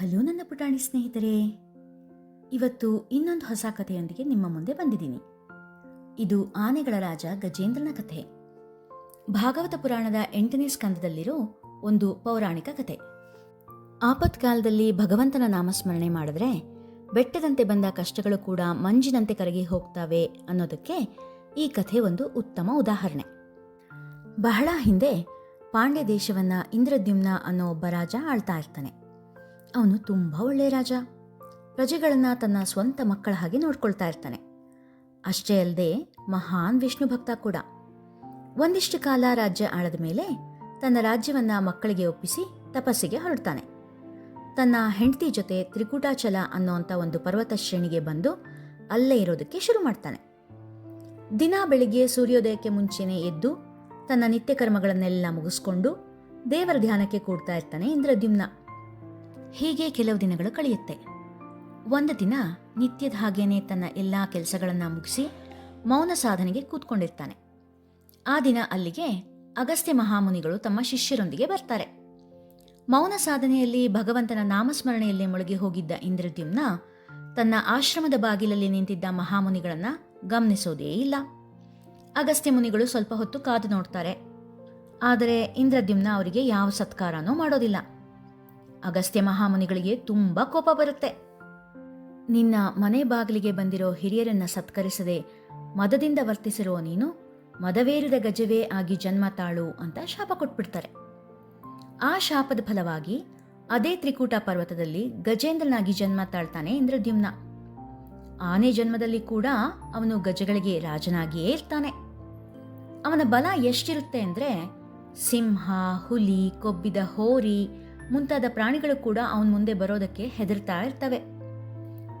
Hello ನನ್ನ ಪುಟಾಣಿ ಸ್ನೇಹಿತರೆ. ಇವತ್ತು ಇನ್ನೊಂದು ಹೊಸ ಕಥೆಯೊಂದಿಗೆ ನಿಮ್ಮ ಮುಂದೆ ಬಂದಿದ್ದೀನಿ. ಇದು ಆನೆಗಳ ರಾಜ ಗಜೇಂದ್ರನ ಕಥೆ. ಭಾಗವತ ಪುರಾಣದ ಎಂಟನೇ ಸ್ಕಂದದಲ್ಲಿರೋ ಒಂದು ಪೌರಾಣಿಕ ಕಥೆ. ಆಪತ್ಕಾಲದಲ್ಲಿ ಭಗವಂತನ ನಾಮಸ್ಮರಣೆ ಮಾಡಿದ್ರೆ ಬೆಟ್ಟದಂತೆ ಬಂದ ಕಷ್ಟಗಳು ಕೂಡ ಮಂಜಿನಂತೆ ಕರಗಿ ಹೋಗ್ತಾವೆ ಅನ್ನೋದಕ್ಕೆ ಈ ಕಥೆ ಒಂದು ಉತ್ತಮ ಉದಾಹರಣೆ. ಬಹಳ ಹಿಂದೆ ಪಾಂಡ್ಯ ದೇಶವನ್ನ ಇಂದ್ರದ್ಯುಮ್ನ ಅನ್ನೋ ಒಬ್ಬ ರಾಜ ಆಳ್ತಾ ಇರ್ತಾನೆ. ಅವನು ತುಂಬ ಒಳ್ಳೆಯ ರಾಜ. ಪ್ರಜೆಗಳನ್ನು ತನ್ನ ಸ್ವಂತ ಮಕ್ಕಳ ಹಾಗೆ ನೋಡ್ಕೊಳ್ತಾ ಇರ್ತಾನೆ. ಅಷ್ಟೇ ಅಲ್ಲದೆ ಮಹಾನ್ ವಿಷ್ಣು ಭಕ್ತ ಕೂಡ. ಒಂದಿಷ್ಟು ಕಾಲ ರಾಜ್ಯ ಆಳದ ಮೇಲೆ ತನ್ನ ರಾಜ್ಯವನ್ನ ಮಕ್ಕಳಿಗೆ ಒಪ್ಪಿಸಿ ತಪಸ್ಸಿಗೆ ಹೊರಡ್ತಾನೆ. ತನ್ನ ಹೆಂಡತಿ ಜೊತೆ ತ್ರಿಕೂಟಾಚಲ ಅನ್ನೋಂಥ ಒಂದು ಪರ್ವತ ಶ್ರೇಣಿಗೆ ಬಂದು ಅಲ್ಲೇ ಇರೋದಕ್ಕೆ ಶುರು ಮಾಡ್ತಾನೆ. ದಿನ ಬೆಳಿಗ್ಗೆ ಸೂರ್ಯೋದಯಕ್ಕೆ ಮುಂಚೆನೇ ಎದ್ದು ತನ್ನ ನಿತ್ಯ ಕರ್ಮಗಳನ್ನೆಲ್ಲ ಮುಗಿಸ್ಕೊಂಡು ದೇವರ ಧ್ಯಾನಕ್ಕೆ ಕೂಡ್ತಾ ಇರ್ತಾನೆ ಇಂದ್ರದ್ಯುಮ್ನ. ಹೀಗೆ ಕೆಲವು ದಿನಗಳು ಕಳೆಯುತ್ತೆ. ಒಂದು ದಿನ ನಿತ್ಯದ ಹಾಗೇನೆ ತನ್ನ ಎಲ್ಲ ಕೆಲಸಗಳನ್ನು ಮುಗಿಸಿ ಮೌನ ಸಾಧನೆಗೆ ಕೂತ್ಕೊಂಡಿರ್ತಾನೆ. ಆ ದಿನ ಅಲ್ಲಿಗೆ ಅಗಸ್ತ್ಯ ಮಹಾಮುನಿಗಳು ತಮ್ಮ ಶಿಷ್ಯರೊಂದಿಗೆ ಬರ್ತಾರೆ. ಮೌನ ಸಾಧನೆಯಲ್ಲಿ ಭಗವಂತನ ನಾಮಸ್ಮರಣೆಯಲ್ಲಿ ಮುಳುಗಿ ಹೋಗಿದ್ದ ಇಂದ್ರದ್ಯುಮ್ನ ತನ್ನ ಆಶ್ರಮದ ಬಾಗಿಲಲ್ಲಿ ನಿಂತಿದ್ದ ಮಹಾಮುನಿಗಳನ್ನ ಗಮನಿಸೋದೇ ಇಲ್ಲ. ಅಗಸ್ತ್ಯ ಮುನಿಗಳು ಸ್ವಲ್ಪ ಹೊತ್ತು ಕಾದು ನೋಡ್ತಾರೆ. ಆದರೆ ಇಂದ್ರದ್ಯುಮ್ನ ಅವರಿಗೆ ಯಾವ ಸತ್ಕಾರನೂ ಮಾಡೋದಿಲ್ಲ. ಅಗಸ್ತ್ಯ ಮಹಾಮುನಿಗಳಿಗೆ ತುಂಬಾ ಕೋಪ ಬರುತ್ತೆ. ನಿನ್ನ ಮನೆ ಬಾಗಿಲಿಗೆ ಬಂದಿರೋ ಹಿರಿಯರನ್ನ ಸತ್ಕರಿಸದೆ ಮದದಿಂದ ವರ್ತಿಸಿರೋ ನೀನು ಮದವೇರಿದ ಗಜವೇ ಆಗಿ ಜನ್ಮ ತಾಳು ಅಂತ ಶಾಪ ಕೊಟ್ಬಿಡ್ತಾರೆ. ಆ ಶಾಪದ ಫಲವಾಗಿ ಅದೇ ತ್ರಿಕೂಟ ಪರ್ವತದಲ್ಲಿ ಗಜೇಂದ್ರನಾಗಿ ಜನ್ಮ ತಾಳ್ತಾನೆ ಇಂದ್ರದ್ಯುಮ್ನ. ಆನೆ ಜನ್ಮದಲ್ಲಿ ಕೂಡ ಅವನು ಗಜಗಳಿಗೆ ರಾಜನಾಗಿಯೇ ಇರ್ತಾನೆ. ಅವನ ಬಲ ಎಷ್ಟಿರುತ್ತೆ ಅಂದ್ರೆ ಸಿಂಹ, ಹುಲಿ, ಕೊಬ್ಬಿದ ಹೋರಿ ಮುಂತಾದ ಪ್ರಾಣಿಗಳು ಕೂಡ ಅವನ ಮುಂದೆ ಬರೋದಕ್ಕೆ ಹೆದರ್ತಾ ಇರ್ತವೆ.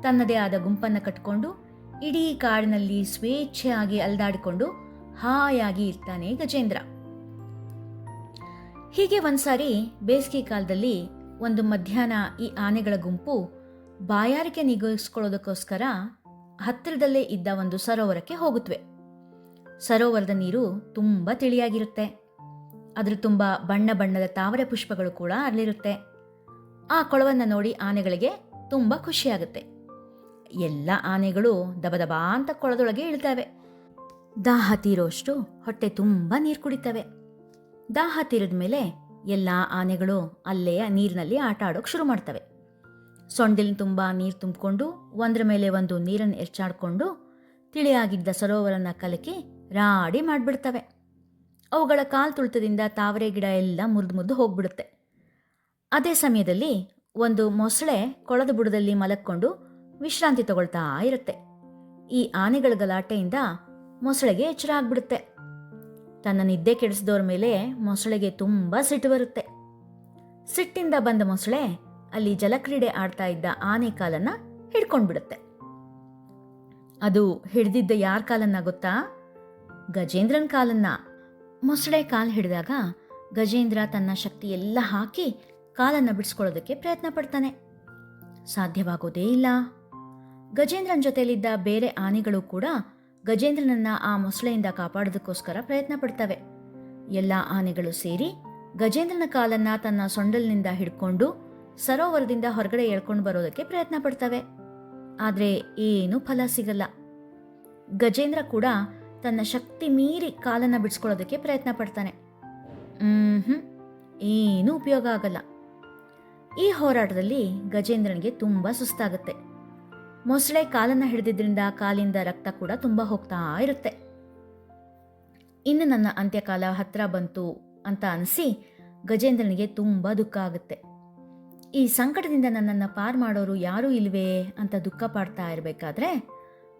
ತನ್ನದೇ ಆದ ಗುಂಪನ್ನು ಕಟ್ಕೊಂಡು ಇಡೀ ಕಾಡಿನಲ್ಲಿ ಸ್ವೇಚ್ಛೆಯಾಗಿ ಅಲ್ದಾಡಿಕೊಂಡು ಹಾಯಾಗಿ ಇರ್ತಾನೆ ಗಜೇಂದ್ರ. ಹೀಗೆ ಒಂದ್ಸಾರಿ ಬೇಸಿಗೆ ಕಾಲದಲ್ಲಿ ಒಂದು ಮಧ್ಯಾಹ್ನ ಈ ಆನೆಗಳ ಗುಂಪು ಬಾಯಾರಿಕೆ ನಿಗೋಸ್ಕೊಳ್ಳೋದಕ್ಕೋಸ್ಕರ ಹತ್ತಿರದಲ್ಲೇ ಇದ್ದ ಒಂದು ಸರೋವರಕ್ಕೆ ಹೋಗುತ್ತವೆ ಸರೋವರದ ನೀರು ತುಂಬ ತಿಳಿಯಾಗಿರುತ್ತೆ. ಅದ್ರ ತುಂಬ ಬಣ್ಣ ಬಣ್ಣದ ತಾವರೆ ಪುಷ್ಪಗಳು ಕೂಡ ಅರಳಿರುತ್ತೆ. ಆ ಕೊಳವನ್ನು ನೋಡಿ ಆನೆಗಳಿಗೆ ತುಂಬ ಖುಷಿಯಾಗುತ್ತೆ ಎಲ್ಲ ಆನೆಗಳು ದಬದಬಾ ಅಂತ ಕೊಳದೊಳಗೆ ಇಳ್ತವೆ. ದಾಹ ತೀರೋಷ್ಟು ಹೊಟ್ಟೆ ತುಂಬ ನೀರು ಕುಡಿತವೆ. ದಾಹ ತೀರಿದ ಮೇಲೆ ಎಲ್ಲ ಆನೆಗಳು ಅಲ್ಲೇ ನೀರಿನಲ್ಲಿ ಆಟ ಆಡೋಕೆ ಶುರು ಮಾಡ್ತವೆ. ಸೊಂಡಿಲ್ ತುಂಬ ನೀರು ತುಂಬಿಕೊಂಡು ಒಂದ್ರ ಮೇಲೆ ಒಂದು ನೀರನ್ನು ಎರ್ಚಾಡ್ಕೊಂಡು ತಿಳಿಯಾಗಿದ್ದ ಸರೋವರನ ಕಲಕಿ ರಾಡಿ ಮಾಡಿಬಿಡ್ತವೆ. ಅವುಗಳ ಕಾಲು ತುಳಿತದಿಂದ ತಾವರೆ ಗಿಡ ಎಲ್ಲ ಮುರಿದು ಮುದ್ದು ಹೋಗ್ಬಿಡುತ್ತೆ. ಅದೇ ಸಮಯದಲ್ಲಿ ಒಂದು ಮೊಸಳೆ ಕೊಳದ ಬುಡದಲ್ಲಿ ಮಲಕ್ಕೊಂಡು ವಿಶ್ರಾಂತಿ ತಗೊಳ್ತಾ ಇರುತ್ತೆ. ಈ ಆನೆಗಳ ಗಲಾಟೆಯಿಂದ ಮೊಸಳೆಗೆ ಎಚ್ಚರ ಆಗ್ಬಿಡುತ್ತೆ ತನ್ನ ನಿದ್ದೆ ಕೆಡಿಸಿದವ್ರ ಮೇಲೆ ಮೊಸಳೆಗೆ ತುಂಬ ಸಿಟ್ಟು ಬರುತ್ತೆ. ಸಿಟ್ಟಿಂದ ಬಂದ ಮೊಸಳೆ ಅಲ್ಲಿ ಜಲಕ್ರೀಡೆ ಆಡ್ತಾ ಇದ್ದ ಆನೆ ಕಾಲನ್ನ ಹಿಡ್ಕೊಂಡ್ಬಿಡುತ್ತೆ. ಅದು ಹಿಡ್ದಿದ್ದ ಯಾರ ಕಾಲನ್ನ ಗೊತ್ತಾ? ಗಜೇಂದ್ರನ್ ಕಾಲನ್ನ. ಮೊಸಳೆ ಕಾಲು ಹಿಡಿದಾಗ ಗಜೇಂದ್ರ ತನ್ನ ಶಕ್ತಿ ಎಲ್ಲ ಹಾಕಿ ಕಾಲನ್ನ ಬಿಡಿಸ್ಕೊಳ್ಳೋದಕ್ಕೆ ಪ್ರಯತ್ನ ಪಡ್ತಾನೆ. ಸಾಧ್ಯವಾಗೋದೇ ಇಲ್ಲ. ಗಜೇಂದ್ರನ ಜೊತೆಯಲ್ಲಿದ್ದ ಬೇರೆ ಆನೆಗಳು ಕೂಡ ಗಜೇಂದ್ರನನ್ನ ಆ ಮೊಸಳೆಯಿಂದ ಕಾಪಾಡೋದಕ್ಕೋಸ್ಕರ ಪ್ರಯತ್ನ ಪಡ್ತವೆ. ಎಲ್ಲ ಆನೆಗಳು ಸೇರಿ ಗಜೇಂದ್ರನ ಕಾಲನ್ನ ತನ್ನ ಸೊಂಡಲ್ನಿಂದ ಹಿಡ್ಕೊಂಡು ಸರೋವರದಿಂದ ಹೊರಗಡೆ ಎಳ್ಕೊಂಡು ಬರೋದಕ್ಕೆ ಪ್ರಯತ್ನ ಪಡ್ತವೆ. ಆದರೆ ಏನೂ ಫಲ ಸಿಗಲ್ಲ. ಗಜೇಂದ್ರ ಕೂಡ ತನ್ನ ಶಕ್ತಿ ಮೀರಿ ಕಾಲನ್ನ ಬಿಡಿಸ್ಕೊಳ್ಳೋದಕ್ಕೆ ಪ್ರಯತ್ನ ಪಡ್ತಾನೆ. ಹ್ಮ್ ಏನೂ ಉಪಯೋಗ ಆಗಲ್ಲ. ಈ ಹೋರಾಟದಲ್ಲಿ ಗಜೇಂದ್ರನಿಗೆ ತುಂಬ ಸುಸ್ತಾಗುತ್ತೆ. ಮೊಸಳೆ ಕಾಲನ್ನ ಹಿಡಿದಿದ್ದರಿಂದ ಕಾಲಿಂದ ರಕ್ತ ಕೂಡ ತುಂಬ ಹೋಗ್ತಾ ಇರುತ್ತೆ. ಇನ್ನು ನನ್ನ ಅಂತ್ಯಕಾಲ ಹತ್ರ ಬಂತು ಅಂತ ಅನಿಸಿ ಗಜೇಂದ್ರನಿಗೆ ತುಂಬ ದುಃಖ ಆಗುತ್ತೆ. ಈ ಸಂಕಟದಿಂದ ನನ್ನನ್ನು ಪಾರು ಮಾಡೋರು ಯಾರೂ ಇಲ್ವೇ ಅಂತ ದುಃಖ ಪಾಡ್ತಾ ಇರಬೇಕಾದ್ರೆ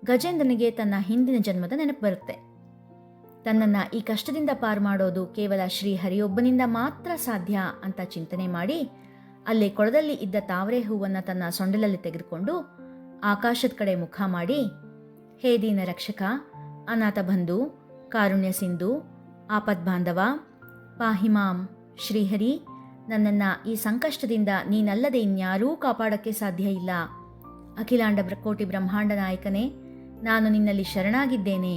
ಗಜೇಂದ್ರನಿಗೆ ತನ್ನ ಹಿಂದಿನ ಜನ್ಮದ ನೆನಪು ಬರುತ್ತೆ. ತನ್ನನ್ನು ಈ ಕಷ್ಟದಿಂದ ಪಾರು ಮಾಡೋದು ಕೇವಲ ಶ್ರೀ ಹರಿಯೊಬ್ಬನಿಂದ ಮಾತ್ರ ಸಾಧ್ಯ ಅಂತ ಚಿಂತನೆ ಮಾಡಿ, ಅಲ್ಲಿ ಕೊಳದಲ್ಲಿ ಇದ್ದ ತಾವರೆ ಹೂವನ್ನು ತನ್ನ ಸೊಂಡಲಲ್ಲಿ ತೆಗೆದುಕೊಂಡು ಆಕಾಶದ ಕಡೆ ಮುಖ ಮಾಡಿ, ಹೇ ದೀನ ರಕ್ಷಕ, ಅನಾಥ ಬಂಧು, ಕಾರುಣ್ಯ ಸಿಂಧು ಆಪದ್ಬಾಂಧವ ಪಾಹಿಮಾಂ ಶ್ರೀಹರಿ, ನನ್ನನ್ನು ಈ ಸಂಕಷ್ಟದಿಂದ ನೀನಲ್ಲದೆ ಇನ್ಯಾರೂ ಕಾಪಾಡೋಕ್ಕೆ ಸಾಧ್ಯ ಇಲ್ಲ. ಅಖಿಲಾಂಡ ಕೋಟಿ ಬ್ರಹ್ಮಾಂಡ ನಾಯಕನೇ ನಾನು ನಿನ್ನಲ್ಲಿ ಶರಣಾಗಿದ್ದೇನೆ,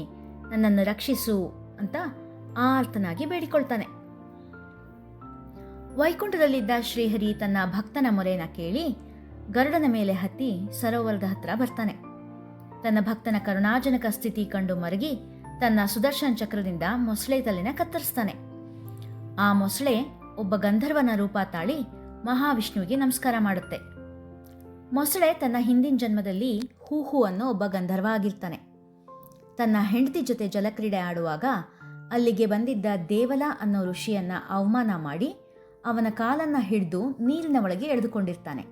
ನನ್ನನ್ನು ರಕ್ಷಿಸು ಅಂತ ಆರ್ತನಾಗಿ ಬೇಡಿಕೊಳ್ತಾನೆ. ವೈಕುಂಠದಲ್ಲಿದ್ದ ಶ್ರೀಹರಿ ತನ್ನ ಭಕ್ತನ ಮೊರೆನ ಕೇಳಿ ಗರುಡನ ಮೇಲೆ ಹತ್ತಿ ಸರೋವರದ ಹತ್ರ ಬರ್ತಾನೆ. ತನ್ನ ಭಕ್ತನ ಕರುಣಾಜನಕ ಸ್ಥಿತಿ ಕಂಡು ಮರಗಿ ತನ್ನ ಸುದರ್ಶನ್ ಚಕ್ರದಿಂದ ಮೊಸಳೆ ತಲೆನ ಕತ್ತರಿಸ್ತಾನೆ. ಆ ಮೊಸಳೆ ಒಬ್ಬ ಗಂಧರ್ವನ ರೂಪ ತಾಳಿ ಮಹಾವಿಷ್ಣುವಿಗೆ ನಮಸ್ಕಾರ ಮಾಡುತ್ತೆ. ಮೊಸಳೆ ತನ್ನ ಹಿಂದಿನ ಜನ್ಮದಲ್ಲಿ ಹೂ ಹೂ ಅನ್ನೋ ಒಬ್ಬ ಗಂಧರ್ವ ಆಗಿರ್ತಾನೆ ತನ್ನ ಹೆಂಡತಿ ಜೊತೆ ಜಲಕ್ರೀಡೆ ಆಡುವಾಗ ಅಲ್ಲಿಗೆ ಬಂದಿದ್ದ ದೇವಲ ಅನ್ನೋ ಋಷಿಯನ್ನ ಅವಮಾನ ಮಾಡಿ ಅವನ ಕಾಲನ್ನ ಹಿಡಿದು ನೀರಿನ ಒಳಗೆ ಎಳೆದುಕೊಂಡಿರ್ತಾನೆ.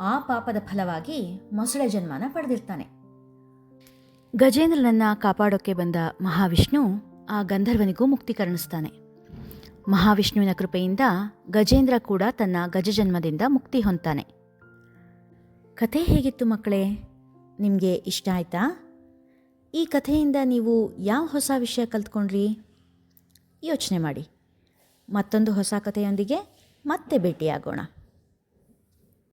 ಆ ಪಾಪದ ಫಲವಾಗಿ ಮೊಸಳೆ ಜನ್ಮನ ಪಡೆದಿರ್ತಾನೆ. ಗಜೇಂದ್ರನನ್ನ ಕಾಪಾಡೋಕೆ ಬಂದ ಮಹಾವಿಷ್ಣು ಆ ಗಂಧರ್ವನಿಗೂ ಮುಕ್ತಿ ಕರುಣಿಸ್ತಾನೆ. ಮಹಾವಿಷ್ಣುವಿನ ಕೃಪೆಯಿಂದ ಗಜೇಂದ್ರ ಕೂಡ ತನ್ನ ಗಜಜನ್ಮದಿಂದ ಮುಕ್ತಿ ಹೊಂತಾನೆ ಕಥೆ ಹೇಗಿತ್ತು ಮಕ್ಕಳೇ? ನಿಮಗೆ ಇಷ್ಟ ಆಯ್ತಾ? ಈ ಕಥೆಯಿಂದ ನೀವು ಯಾವ ಹೊಸ ವಿಷಯ ಕಲ್ತ್ಕೊಂಡ್ರಿ? ಯೋಚನೆ ಮಾಡಿ. ಮತ್ತೊಂದು ಹೊಸ ಕಥೆಯೊಂದಿಗೆ ಮತ್ತೆ ಭೇಟಿಯಾಗೋಣ.